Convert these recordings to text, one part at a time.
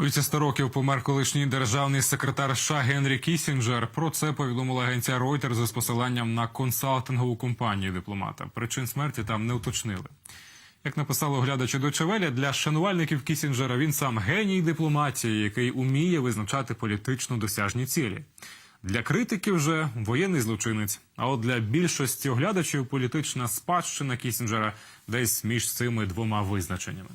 Віці 100 років помер колишній державний секретар США Генрі Кісінджер. Про це повідомила агенція Reuters з посиланням на консалтингову компанію дипломата. Причин смерті там не уточнили. Як написали оглядачі Welle, для шанувальників Кісінджера він сам геній дипломатії, який уміє визначати політично досяжні цілі. Для критиків же воєнний злочинець. А от для більшості оглядачів політична спадщина Кісінджера десь між цими двома визначеннями.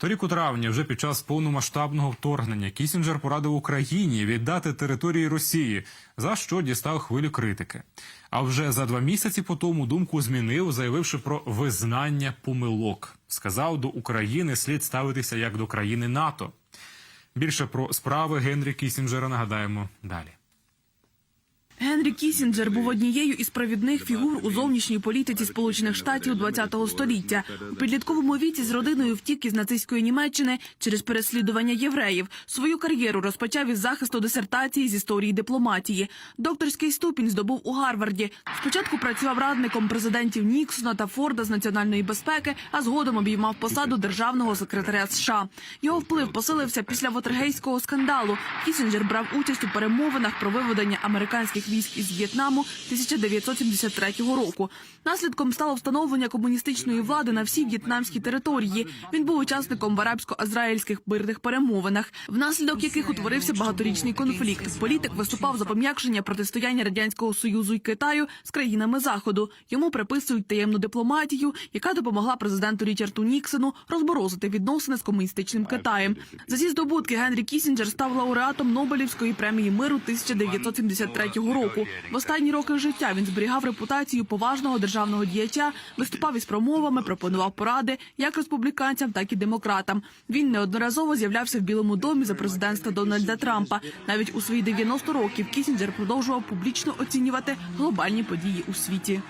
Торік у травні, вже під час повномасштабного вторгнення, Кісінджер порадив Україні віддати території Росії, за що дістав хвилю критики. А вже за два місяці по тому думку змінив, заявивши про визнання помилок. Сказав, до України слід ставитися як до країни НАТО. Більше про справи Генрі Кісінджера нагадаємо далі. Генрі Кісінджер був однією із провідних фігур у зовнішній політиці Сполучених Штатів ХХ століття. У підлітковому віці з родиною втік із нацистської Німеччини через переслідування євреїв. Свою кар'єру розпочав із захисту дисертації з історії дипломатії. Докторський ступінь здобув у Гарварді. Спочатку працював радником президентів Ніксона та Форда з національної безпеки, а згодом обіймав посаду державного секретаря США. Його вплив посилився після Вотергейського скандалу. Кісінджер брав участь у перемовинах про виведення американських військ із В'єтнаму 1973 року. Наслідком стало встановлення комуністичної влади на всій в'єтнамській території. Він був учасником в арабсько-ізраїльських мирних перемовинах, внаслідок яких утворився багаторічний конфлікт. Політик виступав за пом'якшення протистояння радянського союзу і Китаю з країнами заходу. Йому приписують таємну дипломатію, яка допомогла президенту Річарду Ніксону розморозити відносини з комуністичним Китаєм. За ці здобутки Генрі Кісінджер став лауреатом Нобелівської премії миру 1973 року. В останні роки життя він зберігав репутацію поважного державного діяча, виступав із промовами, пропонував поради як республіканцям, так і демократам. Він неодноразово з'являвся в Білому домі за президентства Дональда Трампа. Навіть у свої 90 років Кісінджер продовжував публічно оцінювати глобальні події у світі.